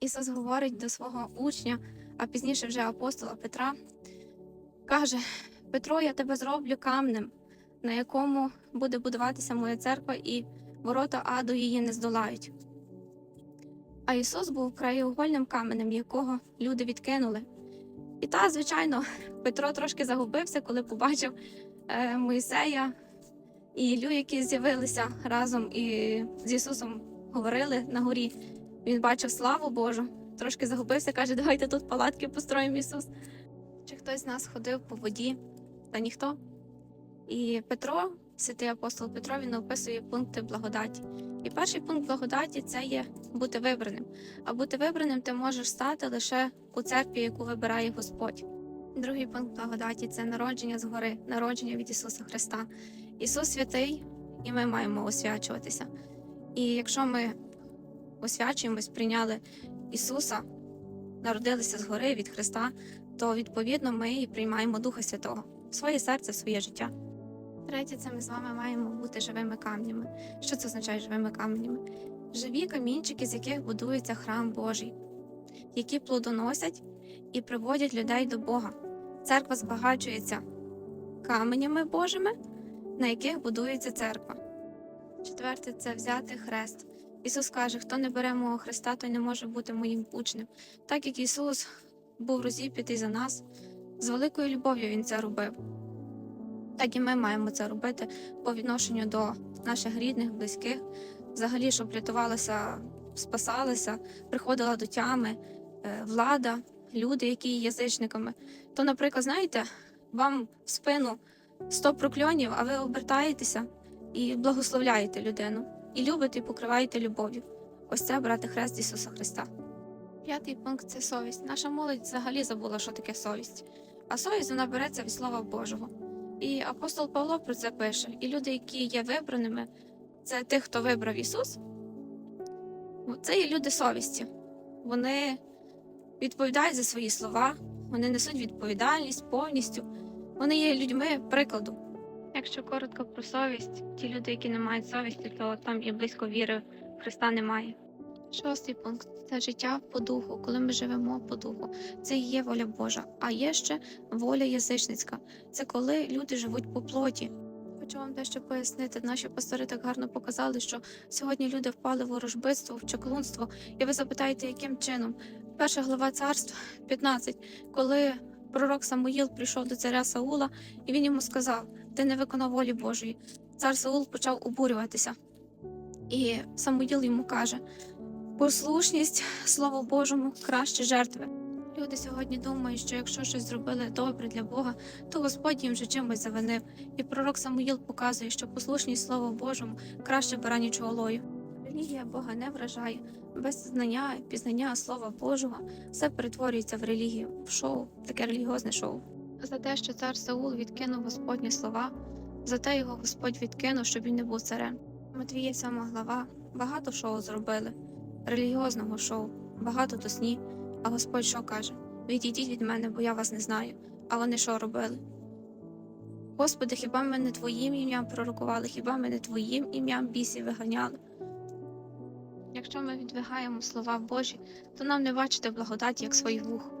Ісус говорить до свого учня, а пізніше вже апостола Петра, каже: Петро, я тебе зроблю камнем, на якому буде будуватися моя церква, і ворота аду її не здолають. А Ісус був краєугольним каменем, якого люди відкинули. І та, звичайно, Петро трошки загубився, коли побачив е, Моїсея і Ілю, які з'явилися разом і з Ісусом говорили на горі. Він бачив славу Божу, трошки загубився, каже, давайте тут палатки построїмо Ісус. Чи хтось з нас ходив по воді? Та ніхто. І Петро, святий апостол Петро, він описує пункти благодаті. І перший пункт благодаті це є бути вибраним. А бути вибраним ти можеш стати лише у церкві, яку вибирає Господь. Другий пункт благодаті це народження згори, народження від Ісуса Христа. Ісус святий, і ми маємо освячуватися. І якщо ми освячуємось, прийняли Ісуса, народилися згори від Христа, то відповідно ми і приймаємо Духа Святого в своє серце, в своє життя. Третє, це ми з вами маємо бути живими камнями. Що це означає живими каменями? Живі камінчики, з яких будується храм Божий, які плодоносять і приводять людей до Бога. Церква збагачується каменями Божими, на яких будується церква. Четверте це взяти хрест. Ісус каже: хто не бере мого хреста, той не може бути моїм учнем. Так як Ісус був розіп'ятий за нас, з великою любов'ю Він це робив. Так і ми маємо це робити по відношенню до наших рідних, близьких, взагалі, щоб рятувалися, спасалися, приходила до тями е, влада, люди, які є язичниками. То, наприклад, знаєте, вам в спину 100 прокльонів, а ви обертаєтеся і благословляєте людину, і любите, і покриваєте любов'ю. Ось це брати хрест Ісуса Христа. П'ятий пункт це совість. Наша молодь взагалі забула, що таке совість. А совість вона береться від Слова Божого. І апостол Павло про це пише. І люди, які є вибраними, це тих, хто вибрав Ісус. Це є люди совісті. Вони відповідають за свої слова, вони несуть відповідальність повністю. Вони є людьми прикладу. Якщо коротко про совість, ті люди, які не мають совісті, то там і близько віри в Христа немає. Шостий пункт це життя по духу, коли ми живемо по духу. Це і є воля Божа. А є ще воля язичницька. Це коли люди живуть по плоті. Хочу вам дещо пояснити. Наші пастори так гарно показали, що сьогодні люди впали в ворожбитство, в чаклунство. І ви запитаєте, яким чином? Перша глава царства 15, коли пророк Самуїл прийшов до царя Саула, і він йому сказав: Ти не виконав волі Божої. Цар Саул почав обурюватися. І Самуїл йому каже: послушність Слову Божому краще жертви. Люди сьогодні думають, що якщо щось зробили добре для Бога, то Господь їм вже чимось завинив. І пророк Самуїл показує, що послушність Слову Божому краще баранячого лою. Релігія Бога не вражає. Без знання, пізнання Слова Божого все перетворюється в релігію, в шоу, таке релігіозне шоу. За те, що цар Саул відкинув Господні слова, за те його Господь відкинув, щоб він не був царем. Матвія 7 глава багато шоу зробили, релігіозного шоу, багато тосні. А Господь що каже? Відійдіть від мене, бо я вас не знаю. А вони що робили? Господи, хіба ми не Твоїм ім'ям пророкували, хіба ми не Твоїм ім'ям бісів виганяли? Якщо ми відвигаємо слова Божі, то нам не бачити благодаті як своїх вух.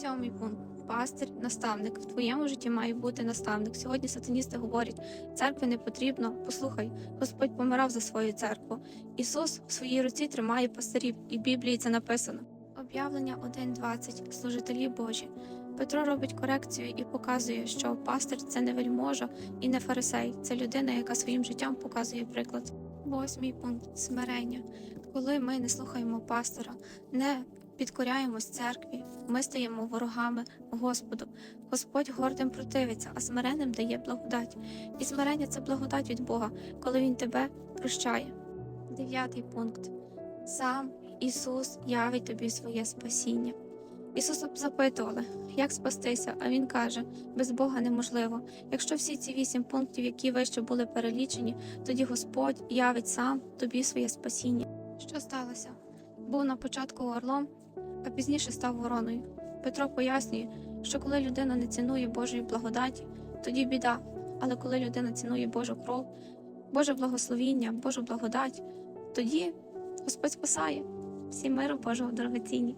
Сьомий пункт. Пастир, наставник. В твоєму житті має бути наставник. Сьогодні сатаністи говорять, церкви не потрібно. Послухай, Господь помирав за свою церкву. Ісус в своїй руці тримає пастирів, і в Біблії це написано. Об'явлення 1.20. Служителі Божі. Петро робить корекцію і показує, що пастир це не вельможа і не фарисей, це людина, яка своїм життям показує приклад. Восьмий пункт смирення. Коли ми не слухаємо пастора, не підкоряємось церкві, ми стаємо ворогами Господу. Господь гордим противиться, а смиренним дає благодать. І смирення це благодать від Бога, коли Він тебе прощає. Дев'ятий пункт. Сам Ісус явить тобі своє спасіння. Ісуса б запитували, як спастися, а Він каже: без Бога неможливо. Якщо всі ці вісім пунктів, які вище були перелічені, тоді Господь явить сам тобі своє спасіння. Що сталося? Був на початку орлом, а пізніше став вороною. Петро пояснює, що коли людина не цінує Божої благодаті, тоді біда. Але коли людина цінує Божу кров, Боже благословіння, Божу благодать, тоді Господь спасає. Всім миру Божого дорогоцінні.